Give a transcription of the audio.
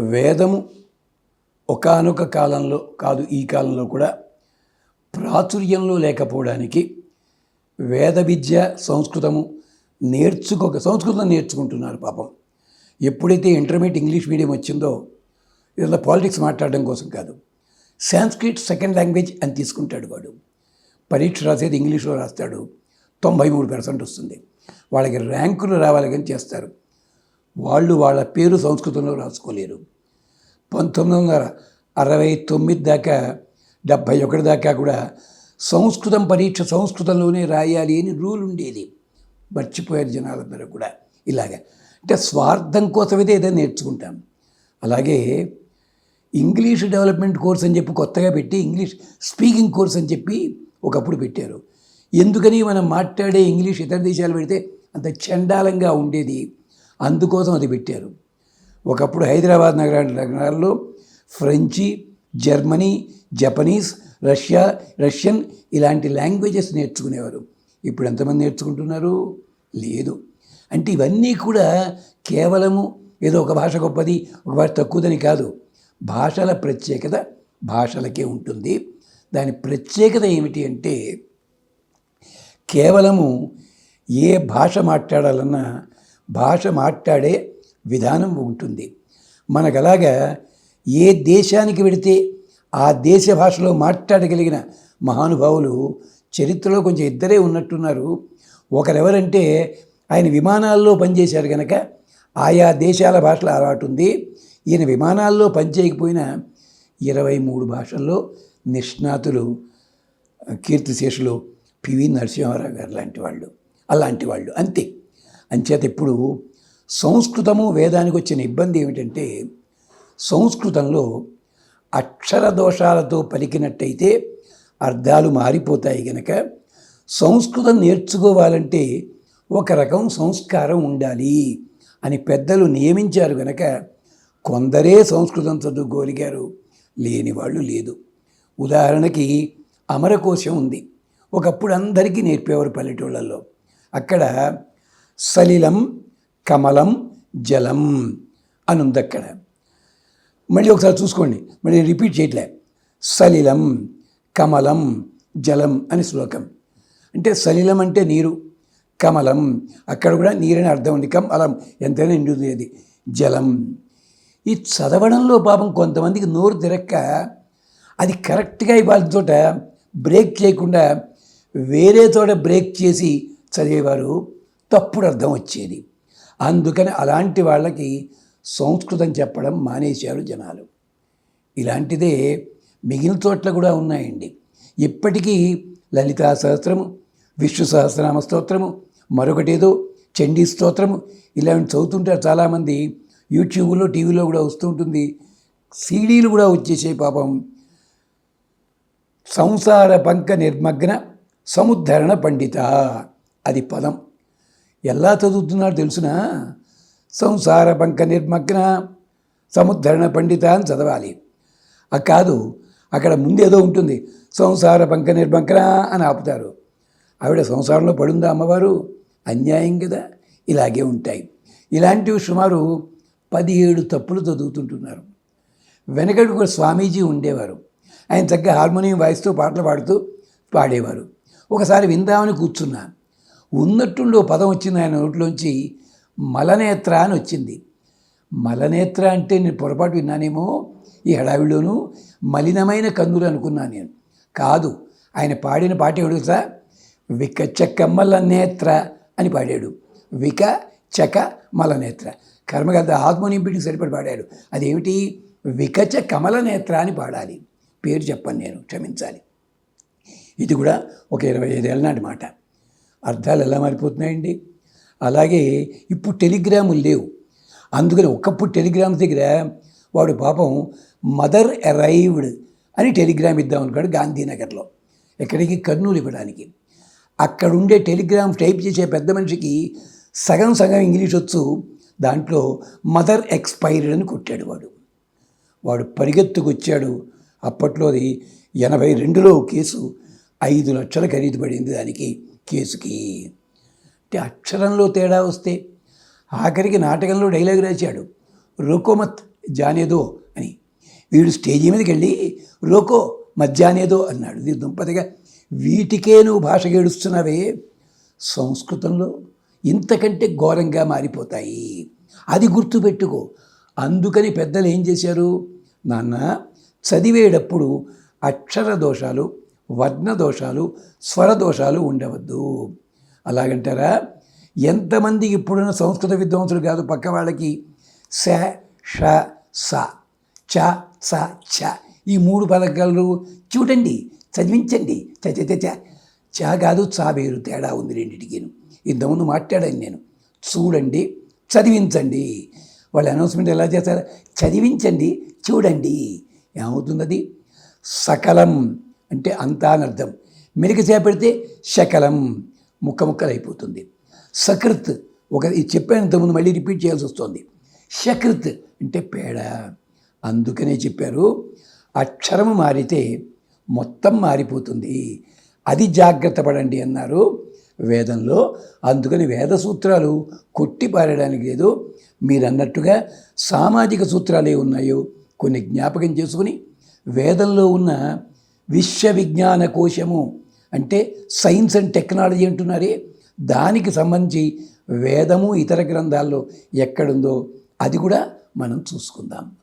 వేదము ఒకనొక కాలంలో కాదు ఈ కాలంలో కూడా ప్రాచుర్యంలో లేకపోవడానికి వేద విద్య సంస్కృతము నేర్చుకోక సంస్కృతం నేర్చుకుంటున్నారు పాపం. ఎప్పుడైతే ఇంటర్మీడియట్ ఇంగ్లీష్ మీడియం వచ్చిందో ఇదంతా పాలిటిక్స్ మాట్లాడడం కోసం కాదు సాంస్క్రిట్ సెకండ్ లాంగ్వేజ్ అని తీసుకుంటాడు వాడు. పరీక్ష రాసేది ఇంగ్లీష్లో రాస్తాడు తొంభై మూడు పర్సెంట్ వస్తుంది. వాళ్ళకి ర్యాంకులు రావాలి కానీ చేస్తారు. వాళ్ళు వాళ్ళ పేరు సంస్కృతంలో రాసుకోలేరు. పంతొమ్మిది వందల అరవై తొమ్మిది దాకా డెబ్భై ఒకటి దాకా కూడా సంస్కృతం పరీక్ష సంస్కృతంలోనే రాయాలి అని రూల్ ఉండేది. మర్చిపోయారు జనాలందరూ కూడా. ఇలాగ. అంటే స్వార్థం కోసమైతే ఏదైనా నేర్చుకుంటాం. అలాగే ఇంగ్లీష్ డెవలప్మెంట్ కోర్స్ అని చెప్పి కొత్తగా పెట్టి ఇంగ్లీష్ స్పీకింగ్ కోర్స్ అని చెప్పి ఒకప్పుడు పెట్టారు. ఎందుకని మనం మాట్లాడే ఇంగ్లీష్ ఇతర దేశాలు పెడితే అంత చండాలంగా ఉండేది. అందుకోసం అది పెట్టారు. ఒకప్పుడు హైదరాబాద్ నగర నగరాల్లో French Germany Japanese Russia Russian ఇలాంటి లాంగ్వేజెస్ నేర్చుకునేవారు. ఇప్పుడు ఎంతమంది నేర్చుకుంటున్నారు? లేదు. అంటే ఇవన్నీ కూడా కేవలము ఏదో ఒక భాష గొప్పది ఒక భాష తక్కువదని కాదు. భాషల ప్రత్యేకత భాషలకే ఉంటుంది. దాని ప్రత్యేకత ఏమిటి అంటే కేవలము ఏ భాష మాట్లాడాలన్నా భాష మాట్లాడే విధానం ఉంటుంది. మనకు అలాగా ఏ దేశానికి వెడితే ఆ దేశ భాషలో మాట్లాడగలిగిన మహానుభావులు చరిత్రలో కొంచెం ఇద్దరే ఉన్నట్టున్నారు. ఒకరెవరంటే ఆయన విమానాల్లో పనిచేశారు కనుక ఆయా దేశాల భాషలు అలవాటు ఉంది. ఈయన విమానాల్లో పనిచేయకపోయినా ఇరవై మూడు భాషల్లో నిష్ణాతులు కీర్తిశేషులు పివి నరసింహారావు గారు లాంటి వాళ్ళు అలాంటి వాళ్ళు అంతే. అంచేత ఇప్పుడు సంస్కృతము వేదానికి వచ్చిన ఇబ్బంది ఏమిటంటే సంస్కృతంలో అక్షర దోషాలతో పలికినట్టయితే అర్థాలు మారిపోతాయి గనక సంస్కృతం నేర్చుకోవాలంటే ఒక రకం సంస్కారం ఉండాలి అని పెద్దలు నియమించారు గనక కొందరే సంస్కృతం చదువుకోగలిగారు లేని వాళ్ళు లేదు. ఉదాహరణకి అమరకోశం ఉంది. ఒకప్పుడు అందరికీ నేర్పేవారు పల్లెటూళ్ళల్లో. అక్కడ సలిలం కమలం జలం అని ఉంది అక్కడ మళ్ళీ ఒకసారి చూసుకోండి. మళ్ళీ రిపీట్ చేయట్లే. సలిలం కమలం జలం అని శ్లోకం. అంటే సలిలం అంటే నీరు. కమలం అక్కడ కూడా నీరని అర్థం ఉంది. కమలం ఎంతైనా నిండుతుంది జలం. ఈ చదవడంలో పాపం కొంతమందికి నోరు తిరక్క అది కరెక్ట్గా ఇవాళ చోట బ్రేక్ చేయకుండా వేరే చోట బ్రేక్ చేసి చదివేవారు తప్పుడు అర్థం వచ్చేది. అందుకని అలాంటి వాళ్ళకి సంస్కృతం చెప్పడం మానేశారు జనాలు. ఇలాంటిదే మిగిలిన చోట్ల కూడా ఉన్నాయండి. ఇప్పటికీ లలితా సహస్రము విష్ణు సహస్రనామ స్తోత్రము మరొకటేదో చండీ స్తోత్రము ఇలాంటి చదువుతుంటారు చాలామంది యూట్యూబ్లో టీవీలో కూడా వస్తుంటుంది సీడీలు కూడా వచ్చేసే పాపం. సంసార పంక నిర్మగ్న సముద్ధరణ పండిత అది పదం. ఎలా చదువుతున్నాడు తెలుసునా? సంసార పంక నిర్మగ్న సముద్ధరణ పండిత అని చదవాలి. ఆ కాదు అక్కడ ముందేదో ఉంటుంది. సంసార పంక నిర్మగ్న అని ఆపుతారు. ఆవిడ సంసారంలో పడుందా అమ్మవారు? అన్యాయం కదా ఇలాగే ఉంటాయి. ఇలాంటివి సుమారు పదిహేడు తప్పులు చదువుతుంటున్నారు. వెనకటి ఒక స్వామీజీ ఉండేవారు. ఆయన చక్కగా హార్మోనియం వాయిస్తూ పాటలు పాడుతూ పాడేవారు. ఒకసారి విందామని కూర్చున్నాను ఉన్నట్టుండి ఓ పదం వచ్చింది ఆయన నోట్లోంచి మలనేత్ర అని వచ్చింది. మలనేత్ర అంటే నేను పొరపాటు విన్నానేమో ఈ హడావిడిలోనూ మలినమైన కందులు అనుకున్నాను నేను. కాదు ఆయన పాడిన పాట ఏమిటి సార్ విక చక్క మలనేత్ర అని పాడాడు. విక చక మలనేత్ర. కర్మగద్ద హార్మోనియం పెట్టి సరిపడి పాడాడు. అదేమిటి? వికచ కమల నేత్ర అని పాడాలి. పేరు చెప్పను నేను క్షమించాలి. ఇది కూడా ఒక ఇరవై ఐదేళ్ళ నాటి మాట. అర్థాలు ఎలా మారిపోతున్నాయండి? అలాగే ఇప్పుడు టెలిగ్రాములు లేవు. అందుకని ఒకప్పుడు టెలిగ్రామ్ దగ్గర వాడు పాపం మదర్ అరైవ్డ్ అని టెలిగ్రామ్ ఇద్దాం అనుకోడు గాంధీనగర్లో. ఎక్కడికి? కర్నూలు ఇవ్వడానికి. అక్కడ ఉండే టెలిగ్రామ్ టైప్ చేసే పెద్ద మనిషికి సగం సగం ఇంగ్లీష్ వచ్చు. దాంట్లో మదర్ ఎక్స్పైర్డ్ అని కొట్టాడు వాడు. వాడు పరిగెత్తుకొచ్చాడు. అప్పట్లో అది ఎనభై రెండులో కేసు ఐదు లక్షల ఖరీదు పడింది దానికి. కేసుకి అంటే అక్షరంలో తేడా వస్తే ఆఖరికి నాటకంలో డైలాగ్ రాశాడు రోకోమత్ జానేదో అని. వీడు స్టేజీ మీదకి వెళ్ళి రోకో మధ్యానేదో అన్నాడు. ఇది దుంపతిగా వీటికే నువ్వు భాష గేడుస్తున్నావే సంస్కృతంలో ఇంతకంటే ఘోరంగా మారిపోతాయి. అది గుర్తుపెట్టుకో అందుకని పెద్దలు ఏం చేశారు? నాన్న చదివేటప్పుడు అక్షర దోషాలు వర్ణ దోషాలు స్వర దోషాలు ఉండవద్దు. అలాగంటారా? ఎంతమంది ఇప్పుడున్న సంస్కృత విద్వాంసులు కాదు పక్క వాళ్ళకి స ష స చ స చ. ఈ మూడు పథకాలు చూడండి చదివించండి. చ చ చ చ. చ కాదు చా వేరు తేడా ఉంది రెండింటికి ఇంతకుముందు మాట్లాడాను నేను. చూడండి చదివించండి. వాళ్ళు అనౌన్స్మెంట్ ఎలా చేస్తారు? చదివించండి చూడండి. ఏమవుతుంది అది సకలం అంటే అంతా అని అర్థం. మెలిక చేపడితే శకలం ముక్క ముక్కలైపోతుంది. అయిపోతుంది సకృత్ ఒక ఇది చెప్పాను ఇంతకుముందు మళ్ళీ రిపీట్ చేయాల్సి వస్తుంది. షకృత్ అంటే పేడ. అందుకనే చెప్పారు అక్షరము మారితే మొత్తం మారిపోతుంది. అది జాగ్రత్త పడండి అన్నారు. వేదంలో అందుకని వేద సూత్రాలు కొట్టి పారడానికి లేదు. మీరు అన్నట్టుగా సామాజిక ఏ ఉన్నాయో కొన్ని జ్ఞాపకం చేసుకుని వేదంలో ఉన్న విశ్వవిజ్ఞాన కోశము అంటే సైన్స్ అండ్ టెక్నాలజీ అంటున్నారే. దానికి సంబంధించి వేదము ఇతర గ్రంథాల్లో ఎక్కడుందో అది కూడా మనం చూసుకుందాం.